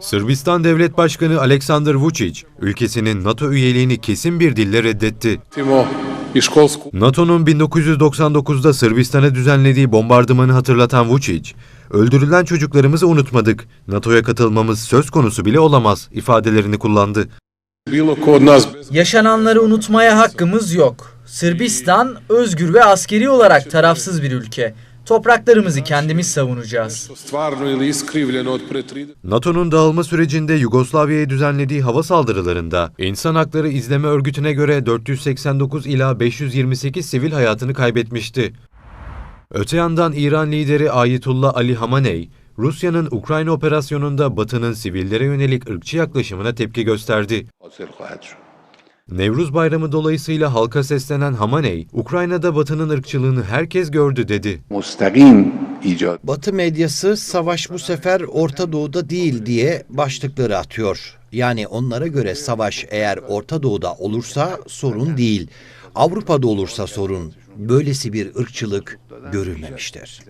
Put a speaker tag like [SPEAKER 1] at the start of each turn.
[SPEAKER 1] Sırbistan Devlet Başkanı Aleksandar Vučić, ülkesinin NATO üyeliğini kesin bir dille reddetti. NATO'nun 1999'da Sırbistan'a düzenlediği bombardımanı hatırlatan Vučić, öldürülen çocuklarımızı unutmadık, NATO'ya katılmamız söz konusu bile olamaz ifadelerini kullandı.
[SPEAKER 2] Yaşananları unutmaya hakkımız yok. Sırbistan özgür ve askeri olarak tarafsız bir ülke. Topraklarımızı kendimiz savunacağız.
[SPEAKER 3] što stvarno ili iskrivljeno od pre 30
[SPEAKER 1] NATO'nun dağılma sürecinde Yugoslavya'ya düzenlediği hava saldırılarında İnsan Hakları İzleme Örgütü'ne göre 489 ila 528 sivil hayatını kaybetmişti. Öte yandan İran lideri Ayetullah Ali Hamaney, Rusya'nın Ukrayna operasyonunda Batı'nın sivillere yönelik ırkçı yaklaşımına tepki gösterdi. Nevruz Bayramı dolayısıyla halka seslenen Hamaney, Ukrayna'da Batı'nın ırkçılığını herkes gördü dedi.
[SPEAKER 4] Mustakim icat.
[SPEAKER 5] Batı medyası savaş bu sefer Orta Doğu'da değil diye başlıkları atıyor. Yani onlara göre savaş eğer Orta Doğu'da olursa sorun değil. Avrupa'da olursa sorun. Böylesi bir ırkçılık görülmemiştir.